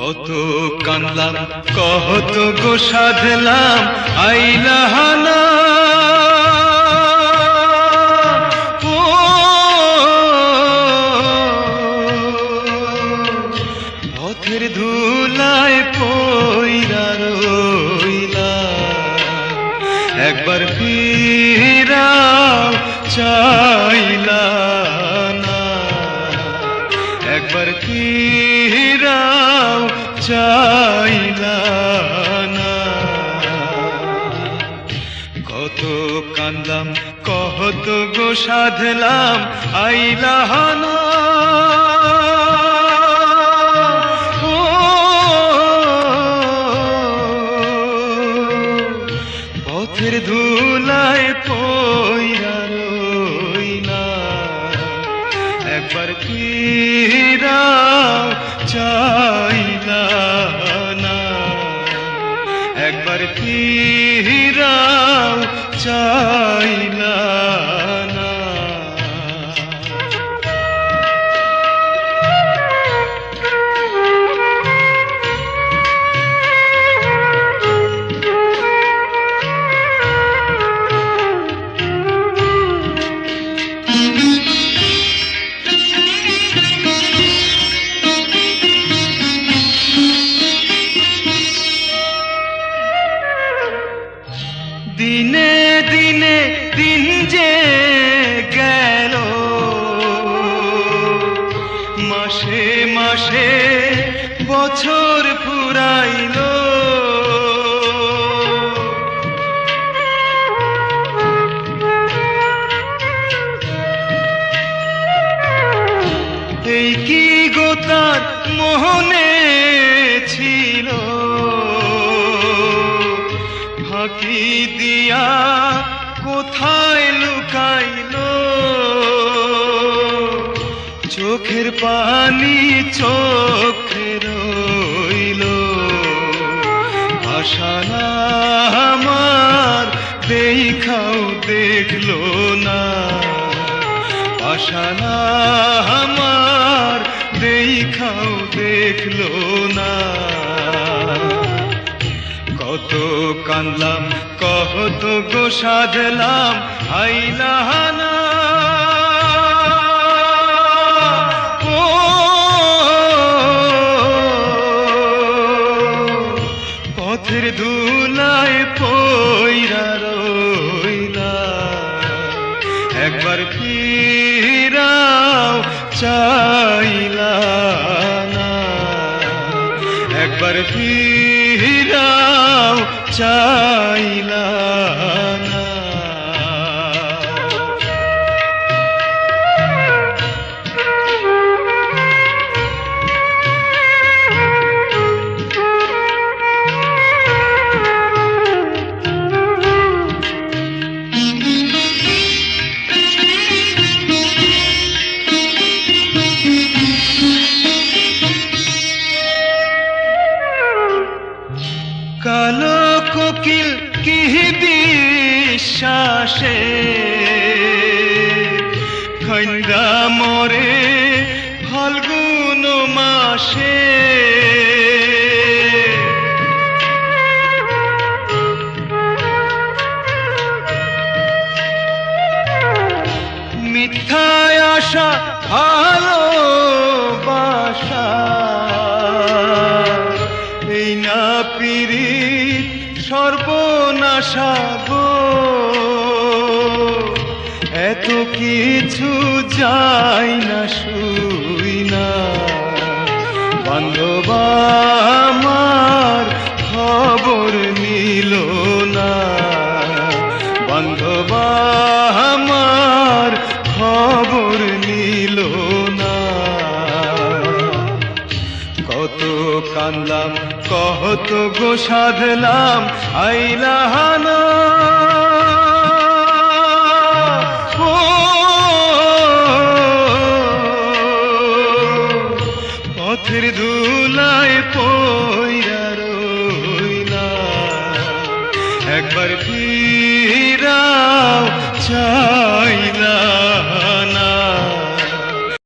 কত কানলাম কত গো সাধলাম আইলাহানা পথের ধুলায় রইলা। একবার ফিরাও চাইলা একবার কি রাও চাইলা না? কত কান্দাম কত গো সাধলাম আইলাহানা ও, একবার ফিরাও চাইলা না একবার ফিরাও চাইলা দিনে দিনে দিন যে গেল। মাসে মাসে বছর ফুরাইল। চোখের পানি চোখে রইল। আশা না আমার দেখাও দেখল না। আশা না আমার দেখাও দেখল না। কত কানলাম কত গো সাধলাম পথের ধুলায় পইরা রইলা। একবার ফিরাও চাইলা না। একবার ফিরাও চাইলা কোকিল কি বিশ্বাসে খন্দা মরে ফাল্গুন মাসে মিথ্যায় আশা ভালোবাসা এই না পিরি সর্বনাশা এত কিছু যাই না শুই না। বান্ধবা আমার খবর নিল না। বান্ধবা কত কান্দলাম কত গো সাধলাম আইলাহানা পথের ধুলায় পইরা রইলা। একবার ফিরাও চা